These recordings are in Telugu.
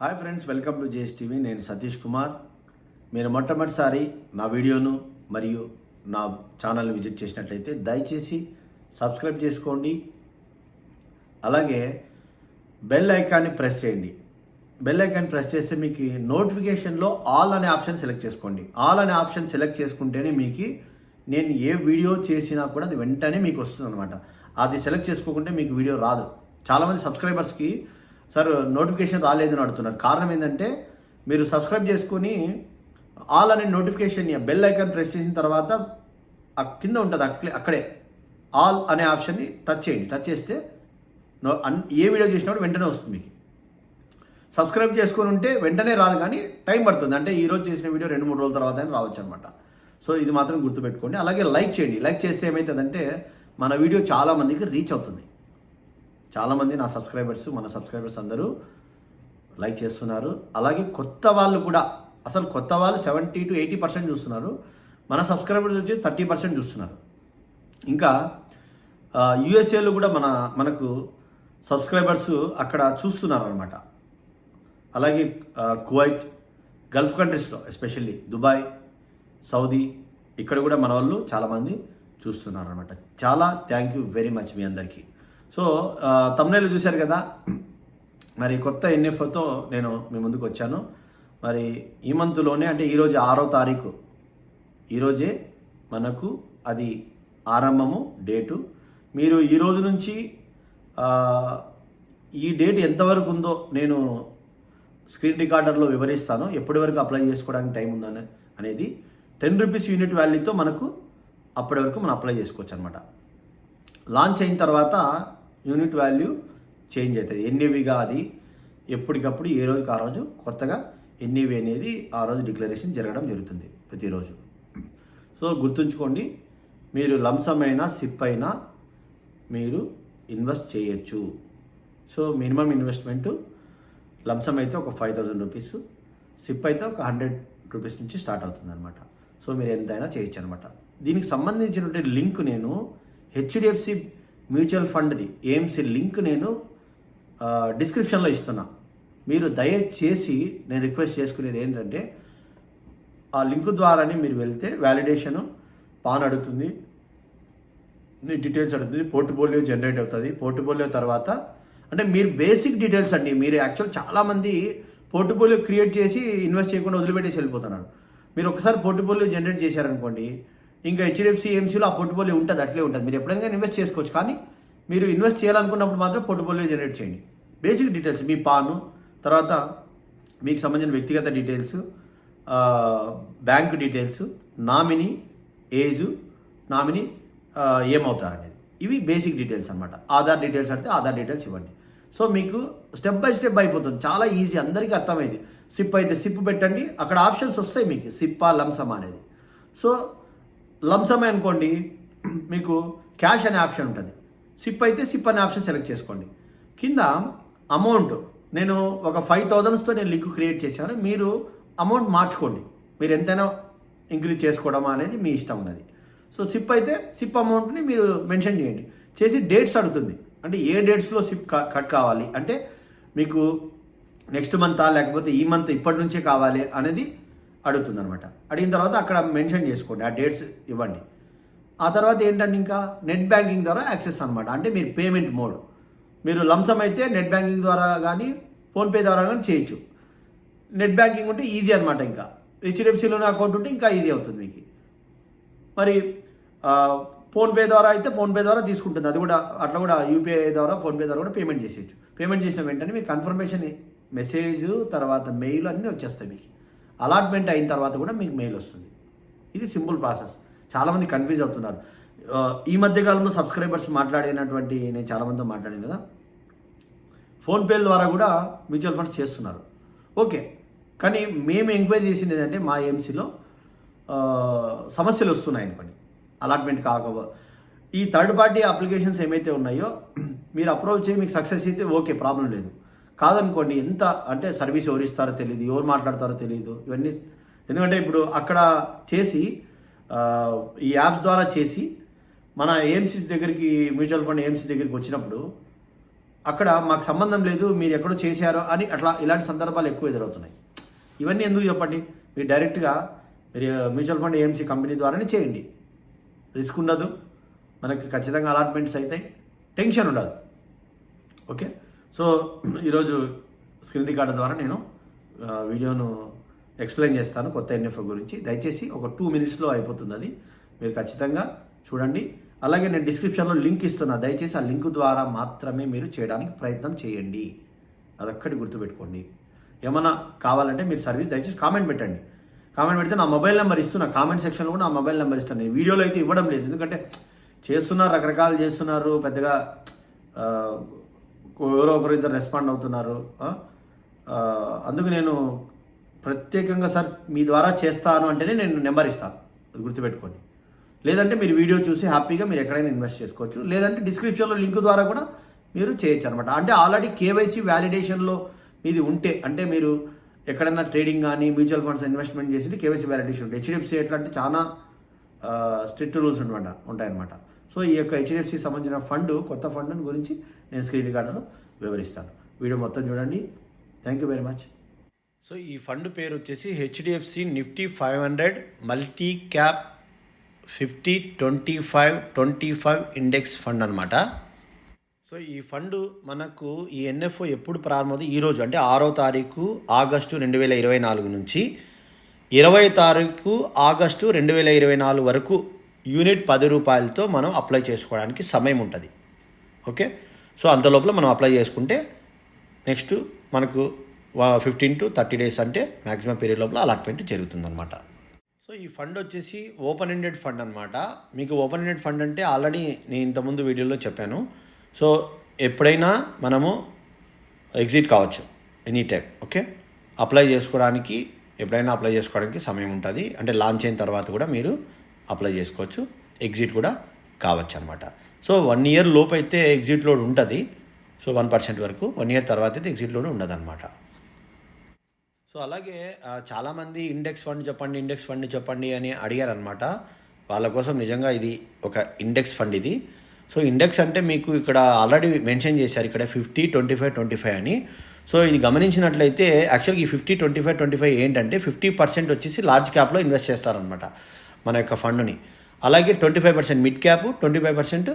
Hi friends welcome to JS TV. నేను సతీష్ కుమార్. మీరు మొట్టమొదటిసారి నా వీడియోను మరియు నా ఛానల్ని విజిట్ చేసినట్లయితే దయచేసి సబ్స్క్రైబ్ చేసుకోండి. అలాగే బెల్ ఐకాన్ని ప్రెస్ చేయండి. బెల్ ఐకాన్ ప్రెస్ చేస్తే మీకు నోటిఫికేషన్లో ఆల్ అనే ఆప్షన్ సెలెక్ట్ చేసుకోండి. ఆల్ అనే ఆప్షన్ సెలెక్ట్ చేసుకుంటేనే మీకు నేను ఏ వీడియో చేసినా కూడా అది వెంటనే మీకు వస్తుంది అనమాట అది సెలెక్ట్ చేసుకోకుంటే మీకు వీడియో రాదు. చాలామంది సబ్స్క్రైబర్స్కి సార్ నోటిఫికేషన్ రాలేదని అడుగుతున్నారు. కారణం ఏంటంటే మీరు సబ్స్క్రైబ్ చేసుకొని ఆల్ అనే నోటిఫికేషన్ బెల్ ఐకాన్ ప్రెస్ చేసిన తర్వాత ఆ కింద ఉంటుంది అక్కడే అక్కడే. ఆల్ అనే ఆప్షన్ని టచ్ చేయండి. టచ్ చేస్తే అన్- ఏ వీడియో చేసినప్పుడు వెంటనే వస్తుంది మీకు. సబ్స్క్రైబ్ చేసుకొని ఉంటే వెంటనే రాదు కానీ టైం పడుతుంది. అంటే ఈ రోజు చేసిన వీడియో రెండు మూడు రోజుల తర్వాత అయినా రావచ్చు అనమాట సో ఇది మాత్రం గుర్తుపెట్టుకోండి. అలాగే లైక్ చేయండి. లైక్ చేస్తే ఏమవుతుందంటే మన వీడియో చాలా మందికి రీచ్ అవుతుంది. చాలామంది నా సబ్స్క్రైబర్స్ మన సబ్స్క్రైబర్స్ అందరూ లైక్ చేస్తున్నారు. అలాగే కొత్త వాళ్ళు కూడా అసలు కొత్త వాళ్ళు సెవెంటీ టు ఎయిటీ పర్సెంట్ చూస్తున్నారు. మన సబ్స్క్రైబర్స్ వచ్చి థర్టీ పర్సెంట్ చూస్తున్నారు. ఇంకా యుఎస్ఏలో కూడా మన మనకు సబ్స్క్రైబర్స్ అక్కడ చూస్తున్నారు అనమాట అలాగే కువైట్ గల్ఫ్ కంట్రీస్లో ఎస్పెషల్లీ దుబాయ్ సౌదీ ఇక్కడ కూడా మన వాళ్ళు చాలామంది చూస్తున్నారు అనమాట చాలా థ్యాంక్ యూ వెరీ మచ్ మీ అందరికీ. సో తమ్నేలు చూశారు కదా? మరి కొత్త ఎన్ఎఫ్ఓతో నేను మీ ముందుకు వచ్చాను. మరి ఈ మంత్లోనే అంటే ఈరోజు ఆరో తారీఖు. ఈరోజే మనకు అది ఆరంభము డేటు. మీరు ఈ రోజు నుంచి ఈ డేట్ ఎంతవరకు ఉందో నేను స్క్రీన్ రికార్డర్లో వివరిస్తాను. ఎప్పటి వరకు అప్లై చేసుకోవడానికి టైం ఉందని అనేది టెన్ రూపీస్ యూనిట్ వాల్యూతో మనకు అప్పటి వరకు మనం అప్లై చేసుకోవచ్చు అనమాట లాంచ్ అయిన తర్వాత యూనిట్ వాల్యూ చేంజ్ అవుతుంది. ఎన్ఏవిగా అది ఎప్పటికప్పుడు ఏ రోజుకి ఆ రోజు కొత్తగా ఎన్ఏవి అనేది ఆ రోజు డిక్లరేషన్ జరగడం జరుగుతుంది ప్రతిరోజు. సో గుర్తుంచుకోండి మీరు లంసమైన అయినా సిప్ అయినా మీరు ఇన్వెస్ట్ చేయొచ్చు. సో మినిమం ఇన్వెస్ట్మెంట్ లంసం అయితే ఒక ఫైవ్ థౌజండ్ రూపీస్ సిప్ అయితే ఒక హండ్రెడ్ రూపీస్ నుంచి స్టార్ట్ అవుతుంది అనమాట సో మీరు ఎంతైనా చేయొచ్చు అనమాట దీనికి సంబంధించినటువంటి లింక్ నేను హెచ్డిఎఫ్సి మ్యూచువల్ ఫండ్ది. ఏఎంసీ లింక్ నేను డిస్క్రిప్షన్లో ఇస్తున్నా. మీరు దయచేసి నేను రిక్వెస్ట్ చేసుకునేది ఏంటంటే ఆ లింక్ ద్వారానే మీరు వెళ్తే వ్యాలిడేషను పాన్ అడుగుతుంది. మీ డీటెయిల్స్ అడుగుతుంది. పోర్ట్ఫోలియో జనరేట్ అవుతుంది. పోర్ట్ఫోలియో తర్వాత అంటే మీరు బేసిక్ డీటెయిల్స్ అండి. మీరు యాక్చువల్ చాలామంది పోర్ట్ఫోలియో క్రియేట్ చేసి ఇన్వెస్ట్ చేయకుండా వదిలిపెట్టేసి వెళ్ళిపోతున్నారు. మీరు ఒకసారి పోర్ట్ఫోలియో జనరేట్ చేశారనుకోండి ఇంకా హెచ్డిఎఫ్సి ఏఎంసీలో ఆ పోర్ట్ఫోలియో ఉంటుంది అట్లే ఉంటుంది. మీరు ఎప్పుడైనా ఇన్వెస్ట్ చేసుకోవచ్చు. కానీ మీరు ఇన్వెస్ట్ చేయాలనుకున్నప్పుడు మాత్రం పోర్ట్ఫోలియో జనరేట్ చేయండి. బేసిక్ డీటెయిల్స్ మీ పాను తర్వాత మీకు సంబంధించిన వ్యక్తిగత details bank details nominee age nominee ఏమవుతారనేది. ఇవి బేసిక్ డీటెయిల్స్ అనమాట ఆధార్ డీటెయిల్స్ అడితే ఆధార్ డీటెయిల్స్ ఇవ్వండి. సో మీకు స్టెప్ బై స్టెప్ అయిపోతుంది. చాలా ఈజీ అందరికీ అర్థమైంది. సిప్ అయితే సిప్ పెట్టండి. అక్కడ ఆప్షన్స్ వస్తాయి మీకు. సిప్పా లంసమా అనేది. సో లంసమే అనుకోండి మీకు క్యాష్ అనే ఆప్షన్ ఉంటుంది. సిప్ అయితే సిప్ అనే ఆప్షన్ సెలెక్ట్ చేసుకోండి. కింద అమౌంట్ నేను ఒక ఫైవ్ థౌజండ్స్తో నేను లింక్ క్రియేట్ చేశాను మీరు అమౌంట్ మార్చుకోండి. మీరు ఎంతైనా ఇంక్రీజ్ చేసుకోవడమా అనేది మీ ఇష్టం ఉన్నది. సో సిప్ అయితే సిప్ అమౌంట్ని మీరు మెన్షన్ చేయండి. చేసి డేట్స్ అడుగుతుంది. అంటే ఏ డేట్స్లో సిప్ కట్ కావాలి? అంటే మీకు నెక్స్ట్ మంతా లేకపోతే ఈ మంత్ ఇప్పటి నుంచే కావాలి అనేది అడుగుతుంది అనమాట అడిగిన తర్వాత అక్కడ మెన్షన్ చేసుకోండి ఆ డేట్స్ ఇవ్వండి. ఆ తర్వాత ఏంటంటే ఇంకా? నెట్ బ్యాంకింగ్ ద్వారా యాక్సెస్ అనమాట అంటే మీరు పేమెంట్ మోడ్. మీరు లంసం అయితే నెట్ బ్యాంకింగ్ ద్వారా కానీ ఫోన్పే ద్వారా కానీ చేయొచ్చు. నెట్ బ్యాంకింగ్ ఉంటే ఈజీ అనమాట ఇంకా. హెచ్డిఎఫ్సిలోనే అకౌంట్ ఉంటే ఇంకా ఈజీ అవుతుంది మీకు. మరి ఫోన్పే ద్వారా అయితే ఫోన్పే ద్వారా తీసుకుంటుంది. అది కూడా అట్లా కూడా యూపీఐ ద్వారా ఫోన్పే ద్వారా కూడా పేమెంట్ చేసేయచ్చు. పేమెంట్ చేసిన వెంటనే మీకు కన్ఫర్మేషన్ మెసేజ్ తర్వాత మెయిల్ అన్నీ వచ్చేస్తాయి మీకు. అలాట్మెంట్ అయిన తర్వాత కూడా మీకు మెయిల్ వస్తుంది. ఇది సింపుల్ ప్రాసెస్. చాలామంది కన్ఫ్యూజ్ అవుతున్నారు. ఈ మధ్య కాలంలో సబ్స్క్రైబర్స్ మాట్లాడినటువంటి నేను చాలామందితో మాట్లాడాను కదా. ఫోన్పేల ద్వారా కూడా మ్యూచువల్ ఫండ్స్ చేస్తున్నారు. ఓకే. కానీ మేము ఎంక్వైరీ చేసింది ఏంటంటే మా ఏఎంసీలో సమస్యలు వస్తున్నాయి అనుకోండి. అలాట్మెంట్ కాక ఈ థర్డ్ పార్టీ అప్లికేషన్స్ ఏమైతే ఉన్నాయో మీరు అప్రోచ్ చేయి మీకు సక్సెస్ అయితే ఓకే ప్రాబ్లం లేదు. కాదనుకోండి ఎంత అంటే సర్వీస్ ఎవరు ఇస్తారో తెలియదు ఎవరు మాట్లాడతారో తెలియదు ఇవన్నీ. ఎందుకంటే ఇప్పుడు అక్కడ చేసి ఈ యాప్స్ ద్వారా చేసి మన ఏఎంసీస్ దగ్గరికి మ్యూచువల్ ఫండ్ ఏఎంసీ దగ్గరికి వచ్చినప్పుడు అక్కడ మాకు సంబంధం లేదు మీరు ఎక్కడో చేశారో అని అట్లా ఇలాంటి సందర్భాలు ఎక్కువ ఎదురవుతున్నాయి. ఇవన్నీ ఎందుకు చెప్పండి? మీరు డైరెక్ట్గా మీరు మ్యూచువల్ ఫండ్ ఏఎంసీ కంపెనీ ద్వారానే చేయండి. రిస్క్ ఉండదు. మనకి ఖచ్చితంగా అలాట్మెంట్స్ అవుతాయి. టెన్షన్ ఉండదు. ఓకే? సో ఈరోజు స్క్రీన్ రికార్డు ద్వారా నేను వీడియోను ఎక్స్ప్లెయిన్ చేస్తాను కొత్త ఎన్ఎఫ్ఓ గురించి. దయచేసి ఒక టూ మినిట్స్లో అయిపోతుంది అది. మీరు ఖచ్చితంగా చూడండి. అలాగే నేను డిస్క్రిప్షన్లో లింక్ ఇస్తున్నా. దయచేసి ఆ లింక్ ద్వారా మాత్రమే మీరు చేయడానికి ప్రయత్నం చేయండి. అదొక్కటి గుర్తుపెట్టుకోండి. ఏమన్నా కావాలంటే మీరు సర్వీస్ దయచేసి కామెంట్ పెట్టండి. కామెంట్ పెడితే నా మొబైల్ నెంబర్ ఇస్తున్నా. కామెంట్ సెక్షన్లో కూడా నా మొబైల్ నెంబర్ ఇస్తాను నేను వీడియోలో అయితే ఇవ్వడం లేదు. ఎందుకంటే చేస్తున్నారు రకరకాలు చేస్తున్నారు పెద్దగా ఎవరో ఒకరు ఇద్దరు రెస్పాండ్ అవుతున్నారు. అందుకు నేను ప్రత్యేకంగా సార్ మీ ద్వారా చేస్తాను అంటేనే నేను నెంబర్ ఇస్తాను. అది గుర్తుపెట్టుకోండి. లేదంటే మీరు వీడియో చూసి హ్యాపీగా మీరు ఎక్కడైనా ఇన్వెస్ట్ చేసుకోవచ్చు. లేదంటే డిస్క్రిప్షన్లో లింక్ ద్వారా కూడా మీరు చేయొచ్చు అనమాట అంటే ఆల్రెడీ కేవైసీ వ్యాలిడేషన్లో మీది ఉంటే అంటే మీరు ఎక్కడైనా ట్రేడింగ్ కానీ మ్యూచువల్ ఫండ్స్ ఇన్వెస్ట్మెంట్ చేసి కేవైసీ వ్యాలిడేషన్ ఉంటుంది హెచ్డిఎఫ్సి ఎట్లా అంటే చాలా స్ట్రిక్ట్ రూల్స్ అనమాట ఉంటాయన్నమాట. సో ఈ యొక్క హెచ్డిఎఫ్సి సంబంధించిన ఫండ్ కొత్త ఫండ్ గురించి నేను స్క్రీన్ రికార్డులో వివరిస్తాను. వీడియో మొత్తం చూడండి. Thank you very much so ఈ ఫండ్ పేరు వచ్చేసి HDFC Nifty five hundred multi cap fifty twenty five twenty five index fund అనమాట సో ఈ ఫండ్ మనకు ఈ ఎన్ఎఫ్ఓ ఎప్పుడు ప్రారంభమవుతుంది? ఈరోజు అంటే ఆరో తారీఖు ఆగస్టు రెండు వేల ఇరవై నాలుగు నుంచి. ఇరవై తారీఖు ఆగస్టు రెండు వేల ఇరవై నాలుగు వరకు యూనిట్ పది రూపాయలతో మనం అప్లై చేసుకోవడానికి సమయం ఉంటుంది. ఓకే? సో అంత లోపల మనం అప్లై చేసుకుంటే నెక్స్ట్ మనకు ఫిఫ్టీన్ టు థర్టీ డేస్ అంటే మ్యాక్సిమం పీరియడ్ లోపల అలాట్మెంట్ జరుగుతుందన్నమాట. సో ఈ ఫండ్ వచ్చేసి ఓపెన్ ఎండెడ్ ఫండ్ అనమాట మీకు ఓపెన్ ఎండెడ్ ఫండ్ అంటే ఆల్రెడీ నేను ఇంతకుముందు వీడియోలో చెప్పాను. సో ఎప్పుడైనా మనము ఎగ్జిట్ కావచ్చు ఎనీ టైం ఓకే అప్లై చేసుకోవడానికి ఎప్పుడైనా అప్లై చేసుకోవడానికి సమయం ఉంటుంది. అంటే లాంచ్ అయిన తర్వాత కూడా మీరు అప్లై చేసుకోవచ్చు. ఎగ్జిట్ కూడా కావచ్చు అనమాట సో వన్ ఇయర్ లోపు అయితే ఎగ్జిట్ లోడ్ ఉంటుంది. సో వన్ పర్సెంట్ వరకు వన్ ఇయర్ తర్వాత అయితే ఎగ్జిట్ లోడ్ ఉండదు అనమాట సో అలాగే చాలామంది ఇండెక్స్ ఫండ్ చెప్పండి ఇండెక్స్ ఫండ్ చెప్పండి అని అడిగారు అనమాట వాళ్ళ కోసం నిజంగా ఇది ఒక ఇండెక్స్ ఫండ్ ఇది. సో ఇండెక్స్ అంటే మీకు ఇక్కడ ఆల్రెడీ మెన్షన్ చేశారు ఇక్కడ fifty twenty five twenty five అని. సో ఇది గమనించినట్లయితే యాక్చువల్గా ఈ fifty twenty five twenty five ఏంటంటే ఫిఫ్టీ పర్సెంట్ వచ్చేసి లార్జ్ క్యాప్లో ఇన్వెస్ట్ చేస్తారనమాట మన యొక్క ఫండ్ని. అలాగే twenty five percent mid cap twenty five percent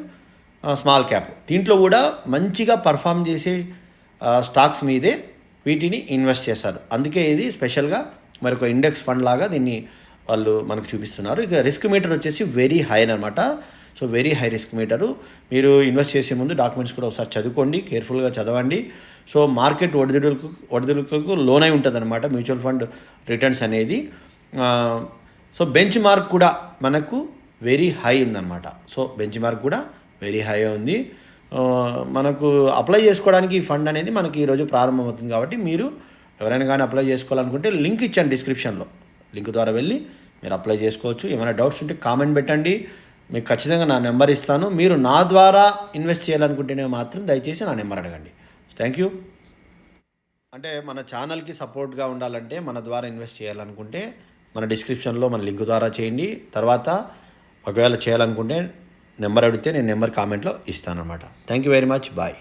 small cap. దీంట్లో కూడా మంచిగా పర్ఫామ్ చేసే స్టాక్స్ మీదే వీటిని ఇన్వెస్ట్ చేస్తారు. అందుకే ఇది స్పెషల్గా మరి ఒక ఇండెక్స్ ఫండ్ లాగా దీన్ని వాళ్ళు మనకు చూపిస్తున్నారు. ఇక రిస్క్ మీటర్ వచ్చేసి వెరీ హై అనమాట so very high risk meter. మీరు ఇన్వెస్ట్ చేసే ముందు డాక్యుమెంట్స్ కూడా ఒకసారి చదువుకోండి కేర్ఫుల్గా చదవండి. సో మార్కెట్ ఒడిదుడుకు ఒడిదుడుకు లోనై ఉంటుంది అనమాట మ్యూచువల్ ఫండ్ రిటర్న్స్ అనేది. సో బెంచ్ మార్క్ కూడా మనకు వెరీ హై ఉందన్నమాట. సో బెంచ్ మార్క్ కూడా వెరీ హై ఉంది. మనకు అప్లై చేసుకోవడానికి ఈ ఫండ్ అనేది మనకి ఈరోజు ప్రారంభమవుతుంది కాబట్టి మీరు ఎవరైనా కానీ అప్లై చేసుకోవాలనుకుంటే లింక్ ఇచ్చాను డిస్క్రిప్షన్లో. లింక్ ద్వారా వెళ్ళి మీరు అప్లై చేసుకోవచ్చు. ఏమైనా డౌట్స్ ఉంటే కామెంట్ పెట్టండి. మీకు ఖచ్చితంగా నా నెంబర్ ఇస్తాను. మీరు నా ద్వారా ఇన్వెస్ట్ చేయాలనుకుంటేనే మాత్రం దయచేసి నా నెంబర్ అడగండి. Thank you. అంటే మన ఛానల్కి సపోర్ట్గా ఉండాలంటే మన ద్వారా ఇన్వెస్ట్ చేయాలనుకుంటే మన డిస్క్రిప్షన్లో మన లింక్ ద్వారా చేయండి. తర్వాత ఒకవేళ చేయాలనుకుంటే నెంబర్ అడిగితే నేను నెంబర్ కామెంట్లో ఇస్తాను అనమాట thank you very much bye